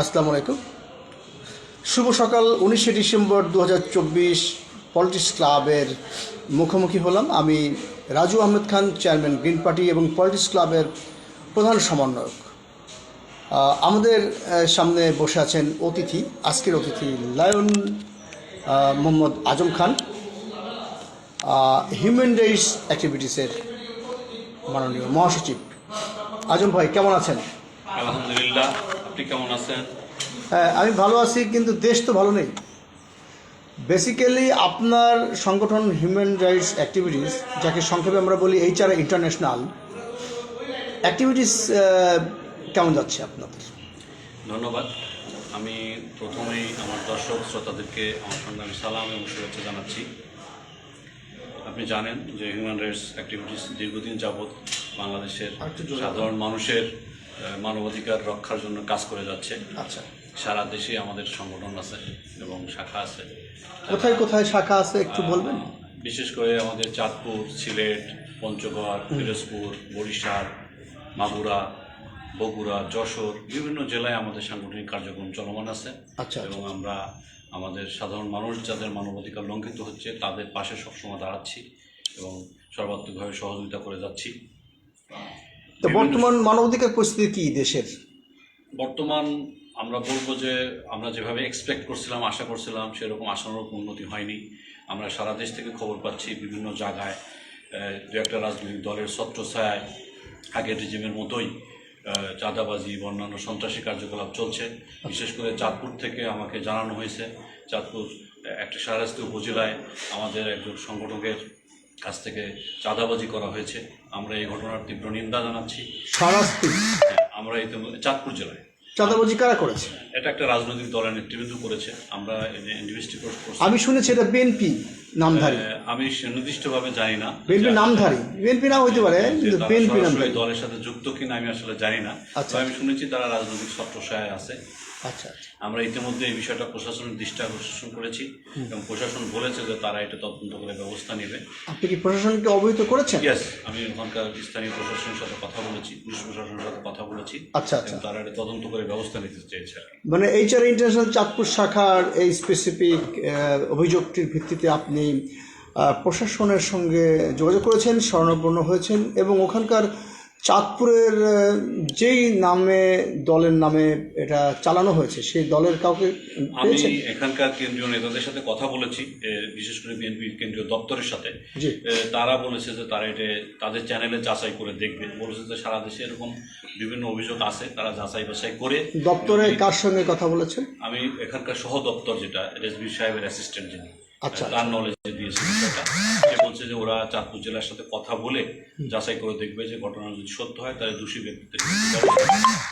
আসসালামু আলাইকুম। শুভ সকাল, উনিশে ডিসেম্বর দু হাজার চব্বিশ পলিটিক্স ক্লাবের মুখোমুখি হলাম আমি Raju Ahmed Khan, chairman Green Party এবং পলিটিক্স ক্লাবের প্রধান সমন্বয়ক। আমাদের সামনে বসে আছেন অতিথি, আজকের অতিথি Lion Mohammad Azam Khan. Human rights অ্যাক্টিভিটিসের মাননীয় মহাসচিব। আজম ভাই, কেমন আছেন? আলহামদুলিল্লাহ। আপনি কেমন আছেন? হ্যাঁ আমি ভালো আছি কিন্তু দেশ তো ভালো নেই। বেসিক্যালি আপনার সংগঠন হিউম্যান রাইটস অ্যাক্টিভিটিস যাকে সংক্ষেপে আমরা বলি এইচআর ইন্টারন্যাশনাল অ্যাক্টিভিটিস কেমন যাচ্ছে আপনাদের? ধন্যবাদ। আমি প্রথমেই আমার দর্শক শ্রোতাদেরকে আমার সঙ্গে আমি সালাম এবং শুভেচ্ছা জানাচ্ছি। আপনি জানেন যে হিউম্যান রাইটস অ্যাক্টিভিটিস দীর্ঘদিন যাবৎ বাংলাদেশের সাধারণ মানুষের মানবাধিকার রক্ষার জন্য কাজ করে যাচ্ছে। আচ্ছা। সারা দেশে আমাদের সংগঠন আছে এবং শাখা আছে। কোথায় কোথায় শাখা আছে একটু বলবেন? বিশেষ করে আমাদের চাঁদপুর সিলেট পঞ্চগড় পিরোজপুর বরিশাল মাগুরা বগুড়া যশোর বিভিন্ন জেলায় আমাদের সাংগঠনিক কার্যক্রম চলমান আছে। আচ্ছা, এবং আমরা আমাদের সাধারণ মানুষ যাদের মানবাধিকার লঙ্ঘিত হচ্ছে তাদের পাশে সবসময় দাঁড়াচ্ছি এবং সর্বাত্মকভাবে সহযোগিতা করে যাচ্ছি। তো বর্তমান মানবাধিকার পরিস্থিতি কি দেশের? বর্তমান আমরা বলব যে আমরা যেভাবে এক্সপেক্ট করছিলাম আশা করছিলাম সেরকম আশানুরূপ উন্নতি হয়নি। আমরা সারা দেশ থেকে খবর পাচ্ছি বিভিন্ন জায়গায় দু একটা রাজনৈতিক দলের ছত্রছায়ায় আগের রেজিমের মতোই চাঁদাবাজি বা অন্যান্য সন্ত্রাসী কার্যকলাপ চলছে। বিশেষ করে চাঁদপুর থেকে আমাকে জানানো হয়েছে চাঁদপুর একটা সারাস্তি উপজেলায় আমাদের একজন সংগঠকের কাছ থেকে চাঁদাবাজি করা হয়েছে। আমরা এই ঘটনার তীব্র নিন্দা জানাচ্ছি। হ্যাঁ, আমরা এই চাঁদপুর জেলায়। চাঁদাবাজি কারা করেছে? এটা একটা রাজনৈতিক দলের নেতৃবৃন্দ করেছে। আমরা আমি শুনেছি এটা বিএনপি নামধারী। আমি সুনির্দিষ্টভাবে জানি না। বিএনপি নামধারী। বিএনপি না হইতে পারে বিএনপি নামধারী। দলের সাথে যুক্ত কিনা আমি আসলে জানি না। আচ্ছা। আমি শুনেছি তারা রাজনৈতিক ছত্রছায়ায় আছে। আচ্ছা আচ্ছা। আমরা ইতিমধ্যে এই বিষয়টা প্রশাসনের দৃষ্টি আকর্ষণ করেছি এবং প্রশাসন বলেছে যে তারা এটা তদন্ত করে ব্যবস্থা নেবে। আপনি কি প্রশাসনকে অবহিত করেছেন? ইয়েস আমি ওখানকার স্থানীয় প্রশাসনের সাথে কথা বলেছি পুলিশ প্রশাসনের সাথে কথা বলেছি। আচ্ছা আচ্ছা। তারা এটা তদন্ত করে ব্যবস্থা নিতে চেয়েছে কি। মানে এইচআর ইন্টারন্যাশনাল চাঁদপুর শাখার এই স্পেসিফিক অভিযোগটির ভিত্তিতে আপনি প্রশাসনের সঙ্গে যোগাযোগ করেছেন স্বর্ণপূর্ণ হয়েছেন এবং ওখানকার চাঁদপুরের যেই নামে দলের নামে এটা চালানো হয়েছে সেই দলের কাউকে আমি এখানকার কেন্দ্রীয় নেতাদের সাথে কথা বলেছি বিশেষ করে বিএনপির কেন্দ্রীয় দপ্তরের সাথে। তারা বলেছে যে তারা এটা তাদের চ্যানেলে যাচাই করে দেখবে। বলেছে যে সারা দেশে এরকম বিভিন্ন অভিযোগ আছে তারা যাচাই বাছাই করে দপ্তরে কার সঙ্গে কথা বলেছেন? আমি এখানকার সহ দপ্তর যেটা রেসবি সাহেবের অ্যাসিস্ট্যান্ট যিনি আচ্ছা। তার নলেজ দিয়েছে। বিষয়টা বলছে যে ওরা চাঁদপুর জেলার সাথে কথা বলে যাচাই করে দেখবে যে ঘটনা যদি সত্য হয় তাহলে দোষী ব্যক্তিদের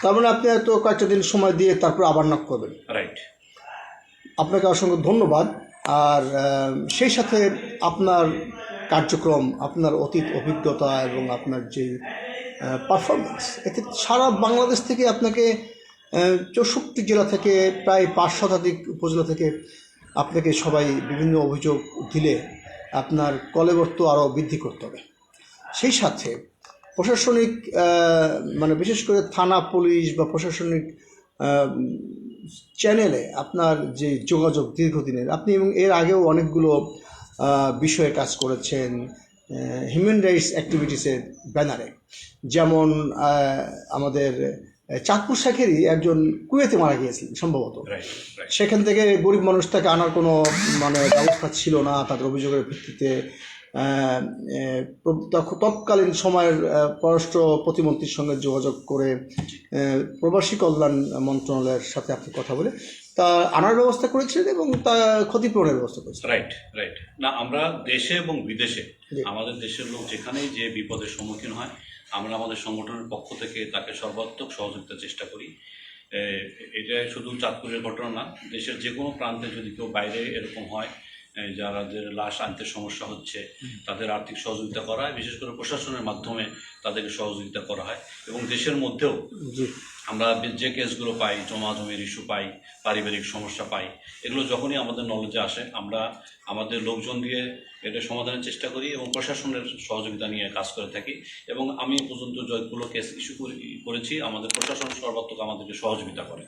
তার মানে আপনি হয়তো কয়েকটা দিন সময় দিয়ে তারপর আবার নক করবেন? রাইট আপনাকে অসংখ্য ধন্যবাদ। আর সেই সাথে আপনার কার্যক্রম আপনার অতীত অভিজ্ঞতা এবং আপনার যে পারফরমেন্স এতে সারা বাংলাদেশ থেকে আপনাকে চৌষট্টি জেলা থেকে প্রায় পাঁচ শতাধিক উপজেলা থেকে আপনাকে সবাই বিভিন্ন অভিযোগ দিলে। আপনার কলেবর্ত আরও বৃদ্ধি করতে হবে। সেই সাথে প্রশাসনিক মানে বিশেষ করে থানা, পুলিশ বা প্রশাসনিক চ্যানেলে আপনার যে যোগাযোগ দীর্ঘদিনের, আপনি এবং এর আগেও অনেকগুলো বিষয়ে কাজ করেছেন হিউম্যান রাইটস অ্যাক্টিভিটিসের ব্যানারে। যেমন আমাদের চাঁদপুর শেখেরই একজন কুয়েতে মারা গিয়েছিলেন সম্ভবত। সেখান থেকে গরিব মানুষ তাকে আনার কোনো মানে ব্যবস্থা ছিল না তাদের অভিযোগের ভিত্তিতে তৎকালীন সময়ের পররাষ্ট্র প্রতিমন্ত্রীর সঙ্গে যোগাযোগ করে প্রবাসী কল্যাণ মন্ত্রণালয়ের সাথে আপনি কথা বলে তা আনার ব্যবস্থা করেছিলেন এবং তা ক্ষতিপূরণের ব্যবস্থা করেছিলেন। রাইট রাইট না আমরা দেশে এবং বিদেশে আমাদের দেশের লোক যেখানেই যে বিপদের সম্মুখীন হয় আমরা আমাদের সংগঠনের পক্ষ থেকে তাকে সর্বাত্মক সহযোগিতার চেষ্টা করি। এটা শুধু চাঁদপুরের ঘটনা না, দেশের যে কোনো প্রান্তে যদি কেউ বাইরে এরকম হয় যাদের লাশ আনতে সমস্যা হচ্ছে তাদের আর্থিক সহযোগিতা করা হয় বিশেষ করে প্রশাসনের মাধ্যমে তাদেরকে সহযোগিতা করা হয় এবং দেশের মধ্যেও আমরা যে কেসগুলো পাই জমা জমির ইস্যু পাই পারিবারিক সমস্যা পাই এগুলো যখনই আমাদের নলেজে আসে আমরা আমাদের লোকজন দিয়ে এটা সমাধানের চেষ্টা করি এবং প্রশাসনের সহযোগিতা নিয়ে কাজ করে থাকি এবং আমি পর্যন্ত যতগুলো কেস ইস্যু করেছি আমাদের প্রশাসন সর্বাত্মক আমাদেরকে সহযোগিতা করে।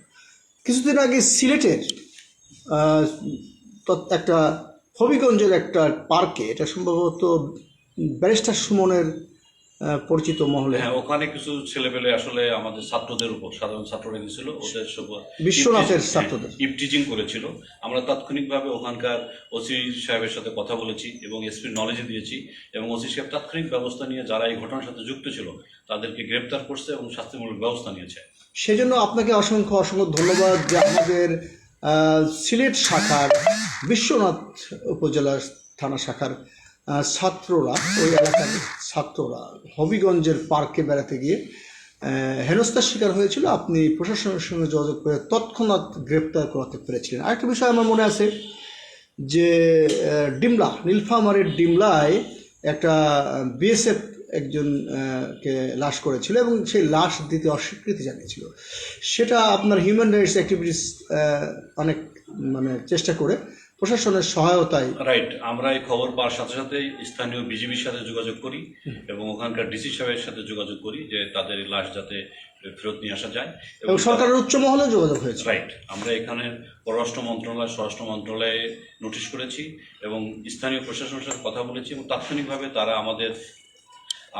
কিছুদিন আগে সিলেটের একটা হবিগঞ্জের একটা পার্কে এটা সম্ভবত ব্যারিস্টার সুমনের পরিচিত মহলে। হ্যাঁ ওখানে কিছু ছেলেপেলে আসলে আমাদের ছাত্রদের উপর সাধারণ ছাত্ররা গেছিল ওদের সব বিশ্বনাথের ছাত্রদের। হ্যাঁ, ইফটিজিং করেছিল। আমরা তাৎক্ষণিকভাবে ওখানকার ওসি সাহেবের সাথে কথা বলেছি এবং এসপির নলেজে দিয়েছি এবং ওসি সাহেব তাৎক্ষণিক ব্যবস্থা নিয়ে যারা এই ঘটনার সাথে যুক্ত ছিল তাদেরকে গ্রেপ্তার করছে এবং শাস্তিমূলক ব্যবস্থা নিয়েছে। সেজন্য আপনাকে অসংখ্য অসংখ্য ধন্যবাদ যে আমাদের সিলেট শাখার বিশ্বনাথ উপজেলার থানা শাখার ছাত্ররা, ওই এলাকার ছাত্ররা হবিগঞ্জের পার্কে বেড়াতে গিয়ে হেনস্থার শিকার হয়েছিল। আপনি প্রশাসনের সঙ্গে যোগাযোগ করে তৎক্ষণাৎ গ্রেপ্তার করাতে পেরেছিলেন। আরেকটা বিষয় আমার মনে আছে যে ডিমলা, নীলফামারের ডিমলায় একটা বিএসএফ একজন কে লাশ করেছিল এবং সেই লাশ দিতে অস্বীকৃতি জানিয়েছিল। সেটা আপনার হিউম্যান রাইটস অ্যাক্টিভিটিস অনেক মানে চেষ্টা করে প্রশাসনের সহায়তায় রাইট আমরা এই খবর পাওয়ার সাথে সাথে স্থানীয় বিজিবির সাথে যোগাযোগ করি এবং ওখানকার ডিসি সাহেবের সাথে যোগাযোগ করি যে তাদের লাশ যাতে ফেরত নিয়ে আসা যায়। এবং সরকারের উচ্চ মহলে যোগাযোগ হয়েছে। রাইট আমরা এখানে পররাষ্ট্র মন্ত্রণালয় স্বরাষ্ট্র মন্ত্রণালয়ে নোটিশ করেছি এবং স্থানীয় প্রশাসনের সাথে কথা বলেছি এবং তাৎক্ষণিকভাবে তারা আমাদের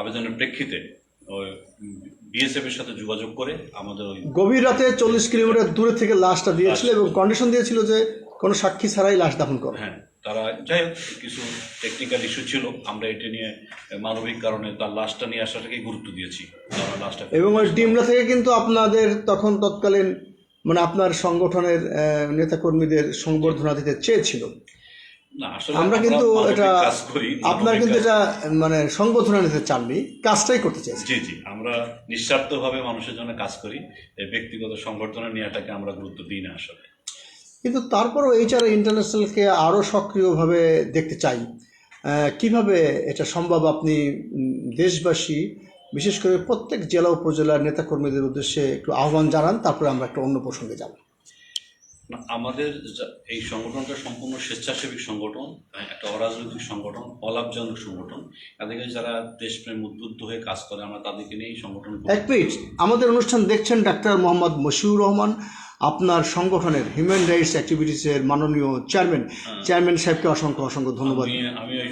আবেদনের প্রেক্ষিতে বিএসএফ এর সাথে যোগাযোগ করে আমাদের ওই গভীর রাতে চল্লিশ কিলোমিটার দূরে থেকে লাশটা দিয়েছিল এবং কন্ডিশন দিয়েছিল যে কোনো সাক্ষী ছাড়াই লাশ দাফন করে। হ্যাঁ তারা যাই হোক কিছু টেকনিক্যাল ইস্যু ছিল আমরা এটা নিয়ে মানবিক কারণে তার লাশটা নিয়ে আসাটাকেই গুরুত্ব দিয়েছি। লাশটা এবং ওই ডিমলা থেকে কিন্তু আপনাদের তখন তৎকালীন মানে আপনার সংগঠনের নেতাকর্মীদের সংবর্ধনা দিতে চেয়েছিল। আমরা কিন্তু এটা আপনার কিন্তু এটা মানে সংবর্ধনা নিতে চাননি কাজটাই করতে চাইছেন। জি জি আমরা নিঃস্বার্থভাবে মানুষের জন্য কাজ করি এই ব্যক্তিগত সংগঠনে নেওয়াটাকে আমরা গুরুত্ব দিই না আসলে। কিন্তু তারপরও এইচআর ইন্টারন্যাশনালকে আরও সক্রিয়ভাবে দেখতে চাই। কীভাবে এটা সম্ভব? আপনি দেশবাসী বিশেষ করে প্রত্যেক জেলা উপজেলার নেতাকর্মীদের উদ্দেশ্যে একটু আহ্বান জানান তারপরে আমরা একটা অন্য প্রসঙ্গে যাব। না, আমাদের এই সংগঠনটা সম্পূর্ণ স্বেচ্ছাসেবী সংগঠন একটা অরাজনৈতিক সংগঠন অলাভজনক সংগঠন। এদিকে যারা দেশপ্রেম উদ্বুদ্ধ হয়ে কাজ করে আমরা তাদেরকে নিয়ে এই সংগঠন এক মিনিট আমাদের অনুষ্ঠান দেখছেন ডাক্তার মোহাম্মদ মশিউর রহমান আপনার সংগঠনের হিউম্যান রাইটস অ্যাক্টিভিটিসের মাননীয় চেয়ারম্যান চেয়ারম্যান সাহেবকে অসংখ্য অসংখ্য ধন্যবাদ। আমি আমি ওই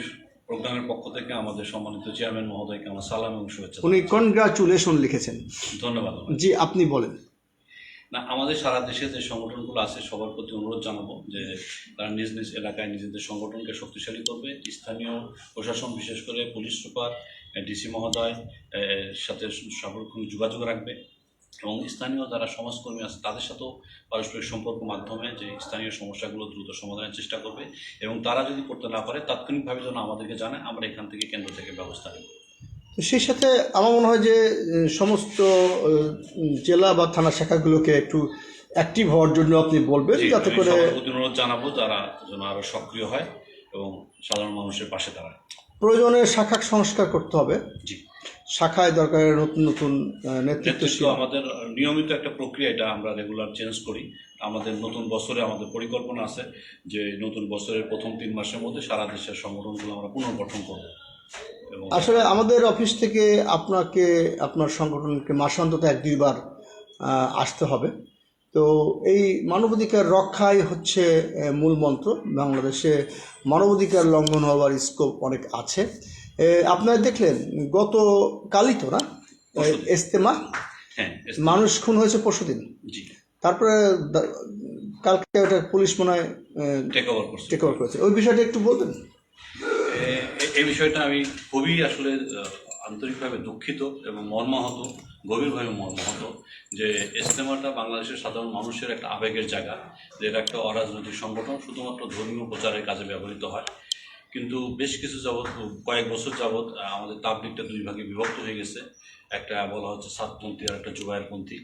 প্রোগ্রামের পক্ষ থেকে আমাদের সম্মানিত চেয়ারম্যান মহোদয়কে আমার সালাম এবং শুভেচ্ছা উনি কনগ্রাচুলেশন লিখেছেন। ধন্যবাদ। জি আপনি বলেন। না, আমাদের সারা দেশে যে সংগঠনগুলো আছে, সবার প্রতি অনুরোধ জানাব যে তারা নিজ নিজ এলাকায় নিজেদের সংগঠনকে শক্তিশালী করবে। স্থানীয় প্রশাসন, বিশেষ করে পুলিশ সুপার, ডিসি মহোদয় সাথে সর্বক্ষণ যোগাযোগ রাখবে এবং স্থানীয় যারা সমাজকর্মী আছে, তাদের সাথেও পারস্পরিক সম্পর্ক মাধ্যমে যে স্থানীয় সমস্যাগুলো দ্রুত সমাধানের চেষ্টা করবে এবং তারা যদি করতে না পারে, তাৎক্ষণিকভাবে যেন আমাদেরকে জানায়, আমরা এখান থেকে কেন্দ্র থেকে ব্যবস্থা নেব। তো সেই সাথে আমার মনে হয় যে সমস্ত জেলা বা থানা শাখাগুলোকে একটু অ্যাক্টিভ হওয়ার জন্য আপনি বলবেন যাতে করে অনুরোধ জানাব যারা যেন আরও সক্রিয় হয় এবং সাধারণ মানুষের পাশে দাঁড়ায়। প্রয়োজনে শাখা সংস্কার করতে হবে। জি। শাখায় দরকার নতুন নতুন নেতৃত্ব আমাদের নিয়মিত একটা প্রক্রিয়া এটা আমরা রেগুলার চেঞ্জ করি। আমাদের নতুন বছরে আমাদের পরিকল্পনা আছে যে নতুন বছরের প্রথম তিন মাসের মধ্যে সারা দেশের সংগঠনগুলো আমরা পুনর্গঠন করব। আসলে আমাদের অফিস থেকে আপনাকে আপনার সংগঠনকে মাসে অন্তত এক দুইবার আসতে হবে। তো এই মানবাধিকার রক্ষাই হচ্ছে মূল মন্ত্র। বাংলাদেশে মানবাধিকার লঙ্ঘন হওয়ার স্কোপ অনেক আছে। আপনারা দেখলেন গত কালই তো না। এস্তেমা হ্যাঁ মানুষ খুন হয়েছে পরশুদিন। তারপরে কালকে ওটা পুলিশ মনে হয় টেক ওভার করছি। ওই বিষয়টা একটু বলবেন? এই বিষয়টা আমি খুবই আসলে আন্তরিকভাবে দুঃখিত এবং মর্মাহত, গভীরভাবে মর্মাহত যে ইস্তেমাটা বাংলাদেশের সাধারণ মানুষের একটা আবেগের জায়গা, যে এটা একটা অরাজনৈতিক সংগঠন, শুধুমাত্র ধর্মীয় প্রচারের কাজে ব্যবহৃত হয়। কিন্তু বেশ কিছু যাবৎ, কয়েক বছর যাবৎ আমাদের তাবলিকটা দুই ভাগে বিভক্ত হয়ে গেছে। একটা বলা হচ্ছে সাতপন্থী আর একটা জুবায়েরপন্থী।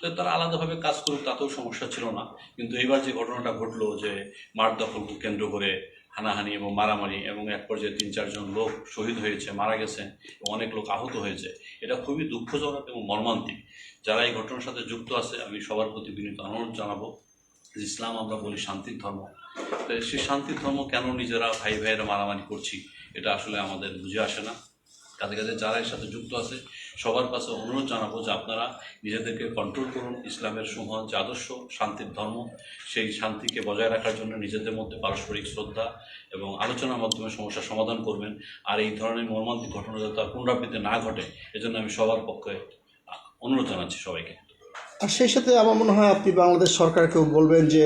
তো তারা আলাদাভাবে কাজ করুক তাতেও সমস্যা ছিল না। কিন্তু এবার যে ঘটনাটা ঘটলো, যে মাঠ দখলকে কেন্দ্র করে হানাহানি এবং মারামারি এবং এক পর্যায়ে তিন, চারজন লোক শহীদ হয়েছে, মারা গেছে অনেক লোক আহত হয়েছে। এটা খুবই দুঃখজনক এবং মর্মান্তিক। যারা এই ঘটনার সাথে যুক্ত আছে, আমি সবার প্রতি বিনীত অনুরোধ জানাব ইসলাম আমরা বলি শান্তির ধর্ম। তো সেই শান্তির ধর্ম কেন নিজেরা ভাই ভাইয়েরা মারামারি করছি, এটা আসলে আমাদের বুঝে আসে না। কাজে কাজে যারা এর সাথে যুক্ত আছে, সবার কাছে অনুরোধ জানাব যে আপনারা নিজেদেরকে কন্ট্রোল করুন, ইসলামের সমূহ যে আদর্শ, শান্তির ধর্ম, সেই শান্তিকে বজায় রাখার জন্য নিজেদের মধ্যে পারস্পরিক শ্রদ্ধা এবং আলোচনার মাধ্যমে সমস্যার সমাধান করবেন। আর এই ধরনের মর্মান্তিক ঘটনা যাতে পুনরাবৃত্তি না ঘটে, এজন্য আমি সবার পক্ষে অনুরোধ জানাচ্ছি সবাইকে। আর সেই সাথে আমার মনে হয় আপনি বাংলাদেশ সরকারকেও বলবেন যে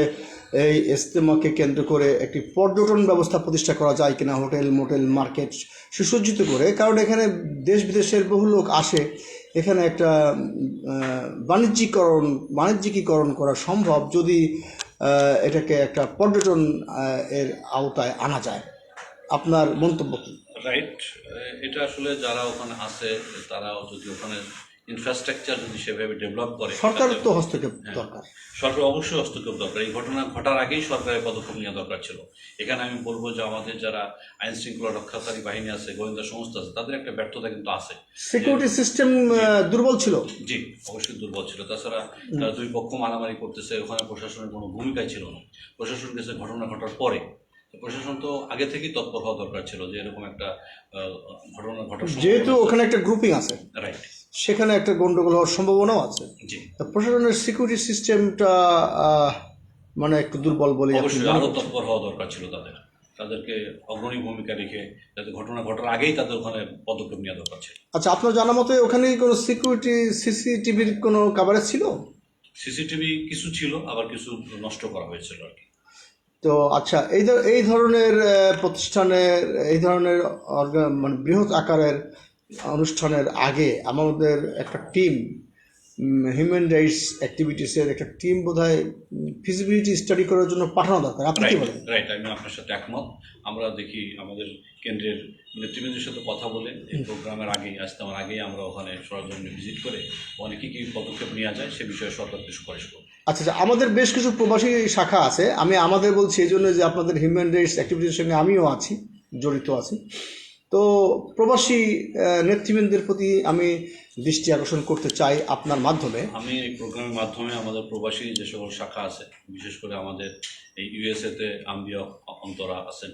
এই ইস্তেমাকে কেন্দ্র করে একটি পর্যটন ব্যবস্থা প্রতিষ্ঠা করা যায় কিনা হোটেল, মোটেল, মার্কেট সুসজ্জিত করে। কারণ এখানে দেশ বিদেশের বহু লোক আসে। এখানে একটা বাণিজ্যিকরণ, বাণিজ্যিকীকরণ করা সম্ভব যদি এটাকে একটা পর্যটন এর আওতায় আনা যায়। আপনার মন্তব্য কী? রাইট এটা আসলে যারা ওখানে আছে তারাও যদি ওখানে ইনফ্রাস্ট্রাকচার যদি সেভাবে ডেভেলপ করে সরকারের তো হস্তক্ষেপ হ্যাঁ। দরকার। সরকার অবশ্যই হস্তক্ষেপ দরকার। এই ঘটনা ঘটার আগেই সরকারের পদক্ষেপ নেওয়া দরকার ছিল। এখানে আমি বলব যে আমাদের যারা আইন শৃঙ্খলা রক্ষাকারী বাহিনী আছে গোয়েন্দা সংস্থা আছে তাদের একটা ব্যর্থতা কিন্তু আছে। সিকিউরিটি সিস্টেম দুর্বল ছিল। জি অবশ্যই দুর্বল ছিল। তাছাড়া তারা দুই পক্ষ মারামারি করতেছে ওখানে প্রশাসনের কোনো ভূমিকাই ছিল না। প্রশাসন গেছে ঘটনা ঘটার পরে। প্রশাসন তো আগে থেকেই তৎপর হওয়া দরকার ছিল যে এরকম একটা ঘটনা ঘটার যেহেতু ওখানে একটা গ্রুপিং আছে। রাইট সেখানে একটা গন্ডগোল হওয়ার সম্ভাবনাও আছে। প্রশাসনের সিকিউরিটি সিস্টেমটা মানে একটু দুর্বল বলে অবশ্যই আরও তৎপর হওয়া দরকার ছিল তাদের। তাদেরকে অগ্রণী ভূমিকা রেখে যাতে ঘটনা ঘটার আগেই তাদের ওখানে পদক্ষেপ নেওয়া দরকার ছিল। আচ্ছা আপনার জানা মতে ওখানে কোনো সিকিউরিটি সিসিটিভির কোনো কাভারেজ ছিল? সিসিটিভি কিছু ছিল আবার কিছু নষ্ট করা হয়েছিল আর কি। তো আচ্ছা এই এই ধরনের প্রতিষ্ঠানের এই ধরনের মানে বৃহৎ আকারের অনুষ্ঠানের আগে আমাদের একটা টিম হিউম্যান রাইটস অ্যাক্টিভিটিসের একটা টিম বোধ হয় ফিজিবিলিটি স্টাডি করার জন্য পাঠানো দরকার। আপনি কি বলেন? রাইট আমি আপনার সাথে একমত। আমরা দেখি আমাদের কেন্দ্রের নেতৃবৃন্দের সাথে কথা বলে এই প্রোগ্রামের আগেই আসতে আমার আগেই আমরা ওখানে সরজমিনে ভিজিট করে ওখানে কী কী পদক্ষেপ নেওয়া যায় সে বিষয়ে সরকারকে সুপারিশ করব আচ্ছা আচ্ছা আমাদের বেশ কিছু প্রবাসী শাখা আছে। আমি আমাদের বলছি এই জন্য যে আপনাদের হিউম্যান রাইটস অ্যাক্টিভিটির সঙ্গে আমিও আছি জড়িত আছি। তো প্রবাসী নেতৃবৃন্দের প্রতি আমি দৃষ্টি আকর্ষণ করতে চাই আপনার মাধ্যমে। আমি এই প্রোগ্রামের মাধ্যমে আমাদের প্রবাসী যে সকল শাখা আছে বিশেষ করে আমাদের এই ইউএসএতে আম্বিয়া অন্তরা আছেন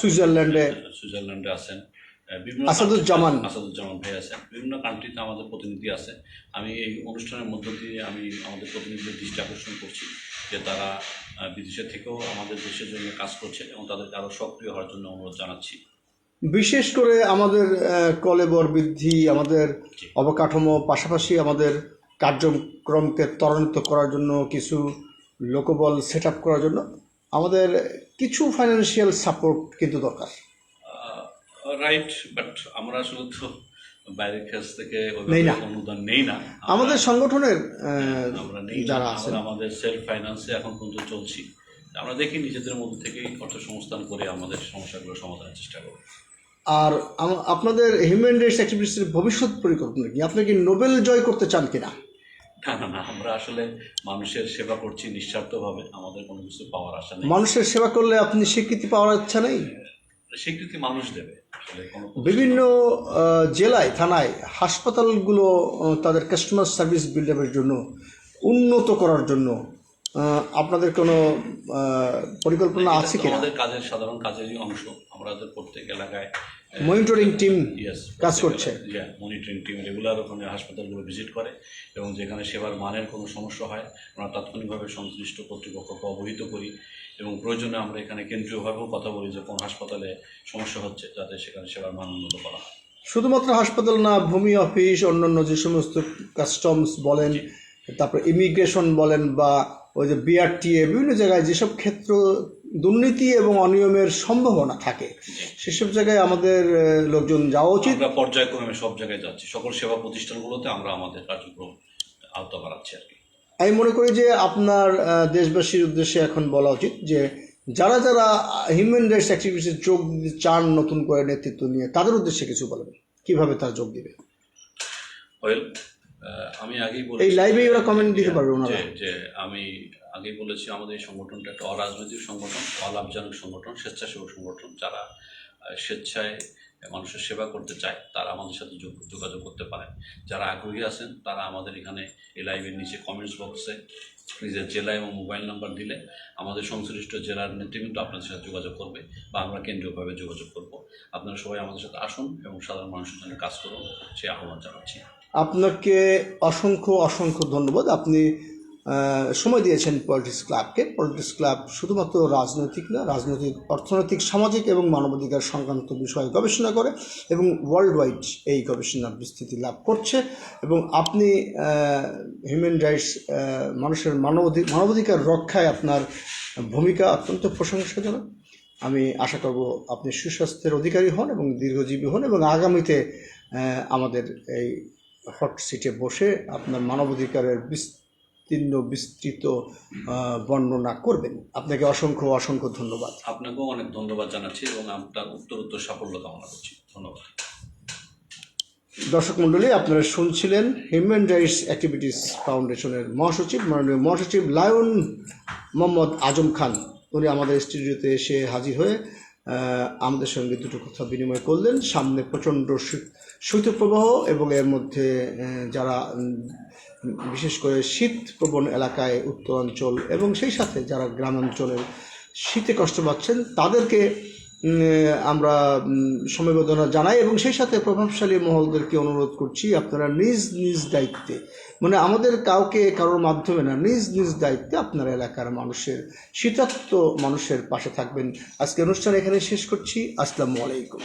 সুইজারল্যান্ডে সুইজারল্যান্ডে আছেন বিভিন্ন আসাদুজ্জামান। আসাদুজ্জামান ভাই আছেন বিভিন্ন কান্ট্রিতে আমাদের প্রতিনিধি আছে। আমি এই অনুষ্ঠানের মধ্য দিয়ে আমি আমাদের প্রতিনিধিদের দৃষ্টি আকর্ষণ করছি যে তারা বিদেশে থেকেও আমাদের দেশের জন্য কাজ করছে এবং তাদেরকে আরও সক্রিয় হওয়ার জন্য অনুরোধ জানাচ্ছি। বিশেষ করে আমাদের কলেবর বৃদ্ধি আমাদের অবকাঠামো পাশাপাশি আমাদের কার্যক্রমকে ত্বরান্বিত করার জন্য কিছু লোকবল সেট আপ করার জন্য আমাদের কিছু ফাইন্যান্সিয়াল সাপোর্ট কিন্তু দরকার। রাইট বাট আমরা আসলে তো বাইরের কাছ থেকে নেই না। অনুদান নেই না। আমাদের সংগঠনের আমরা নেই যারা আমরা আছেন। আমাদের সেলফ ফাইন্যান্সে এখন পর্যন্ত চলছি। আমরা দেখি নিজেদের মধ্যে থেকেই অর্থ সংস্থান করে আমাদের সমস্যাগুলো সমাধানের চেষ্টা করব। আর আপনাদের হিউম্যান রাইটস অ্যাক্টিভিটিসের ভবিষ্যৎ পরিকল্পনা কি? আপনি কি নোবেল জয় করতে চান কিনা? না না না আমরা আসলে মানুষের সেবা করছি নিঃস্বার্থভাবে। আমাদের কোনো কিছু পাওয়ার আশা নেই। মানুষের সেবা করলে আপনি স্বীকৃতি পাওয়ার ইচ্ছা নেই? স্বীকৃতি মানুষ দেবে বিভিন্ন জেলায় থানায় হাসপাতালগুলো তাদের কাস্টমার সার্ভিস বিল্ডআপের জন্য উন্নত করার জন্য আপনাদের কোনো পরিকল্পনা আছে কি আমাদের কাজের সাধারণ কাজেরই অংশ। আমাদের প্রত্যেক এলাকায় মনিটরিং টিম কাজ করছে। মনিটরিং টিম রেগুলার ওখানে হাসপাতালগুলো ভিজিট করে এবং যেখানে সেবার মানের কোনো সমস্যা হয় আমরা তাৎক্ষণিকভাবে সংশ্লিষ্ট কর্তৃপক্ষকে অবহিত করি এবং প্রয়োজনে আমরা এখানে কেন্দ্রীয়ভাবেও কথা বলি যে কোন হাসপাতালে সমস্যা হচ্ছে যাতে সেখানে সেবার মান উন্নত করা হয়। শুধুমাত্র হাসপাতাল না ভূমি অফিস অন্যান্য যে সমস্ত কাস্টমস বলেন তারপর ইমিগ্রেশন বলেন বা ওই যে বিআরটিএ বিভিন্ন জায়গায় যেসব ক্ষেত্র দুর্নীতি এবং অনিয়মের সম্ভাবনা থাকে সেসব জায়গায় আমাদের লোকজন যাওয়া উচিত। আমরা পর্যায়ক্রমে সব জায়গায় যাচ্ছি। সকল সেবা প্রতিষ্ঠানগুলোতে আমরা আমাদের কার্যক্রম আওতা বাড়াচ্ছি আর কি। আমি মনে করি যে আপনার দেশবাসীর উদ্দেশ্যে এখন বলা উচিত যে যারা যারা হিউম্যান রাইটস অ্যাক্টিভিটিসে যোগ দিতে চান নতুন করে নেতৃত্ব নিয়ে তাদের উদ্দেশ্যে কিছু বলবেন কীভাবে তারা যোগ দিবে? ওয়েল আমি আগেই বলেছি এই live-এই ওরা comment দিতে পারবে ওনারা। যে আমি আগেই বলেছি আমাদের এই সংগঠনটা একটা অরাজনৈতিক সংগঠন অলাভজনক সংগঠন স্বেচ্ছাসেবক সংগঠন। যারা স্বেচ্ছায় মানুষের সেবা করতে চায় তারা আমাদের সাথে যোগ- যোগাযোগ করতে পারেন যারা আগ্রহী আছেন তারা আমাদের এখানে এই লাইভের নিচে কমেন্টস বক্সে নিজের জেলা এবং মোবাইল নাম্বার দিলে আমাদের সংশ্লিষ্ট জেলার নেতৃবৃন্দ আপনাদের সাথে যোগাযোগ করবে বা আমরা কেন্দ্রীয়ভাবে যোগাযোগ করব। আপনারা সবাই আমাদের সাথে আসুন এবং সাধারণ মানুষের জন্য কাজ করুন সেই আহ্বান জানাচ্ছি। আপনাকে অসংখ্য অসংখ্য ধন্যবাদ। আপনি সময় দিয়েছেন পলিটিক্স ক্লাবকে পলিটিক্স ক্লাব শুধুমাত্র রাজনৈতিক না, রাজনৈতিক, অর্থনৈতিক, সামাজিক এবং মানবাধিকার সংক্রান্ত বিষয়ে গবেষণা করে এবং ওয়ার্ল্ড ওয়াইড এই গবেষণা বিস্তৃতি লাভ করছে এবং আপনি হিউম্যান রাইটস মানুষের মানবাধিক মানবাধিকার রক্ষায় আপনার ভূমিকা অত্যন্ত প্রশংসাজনক। আমি আশা করব আপনি সুস্বাস্থ্যের অধিকারী হন এবং দীর্ঘজীবী হন এবং আগামীতে আমাদের এই হট সিটে বসে আপনার মানবাধিকারের বিস্তীর্ণ বিস্তৃত বর্ণনা করবেন। আপনাকে অসংখ্য অসংখ্য ধন্যবাদ। আপনাকেও অনেক ধন্যবাদ জানাচ্ছি এবং আপনার উত্তর উত্তর সাফল্য কামনা করছি। ধন্যবাদ। দর্শক মণ্ডলী আপনারা শুনছিলেন হিউম্যান রাইটস অ্যাক্টিভিটিস ফাউন্ডেশনের মহাসচিব মাননীয় মহাসচিব লায়ন মোহাম্মদ আজম খান। উনি আমাদের স্টুডিওতে এসে হাজির হয়ে আমাদের সঙ্গে দুটো কথা বিনিময় করলেন। সামনে প্রচণ্ড শীত- শৈত্যপ্রবাহ এবং এর মধ্যে যারা বিশেষ করে শীতপ্রবণ এলাকায় উত্তরাঞ্চল এবং সেই সাথে যারা গ্রামাঞ্চলের শীতে কষ্ট পাচ্ছেন, তাদেরকে আমরা সমবেদনা জানাই এবং সেই সাথে প্রভাবশালী মহলদেরকে অনুরোধ করছি আপনারা নিজ নিজ দায়িত্বে মানে আমাদের কাউকে কারোর মাধ্যমে না, নিজ নিজ দায়িত্বে আপনারা এলাকার মানুষের, শীতার্থ মানুষের পাশে থাকবেন। আজকে অনুষ্ঠান এখানে শেষ করছি। আসসালামু আলাইকুম।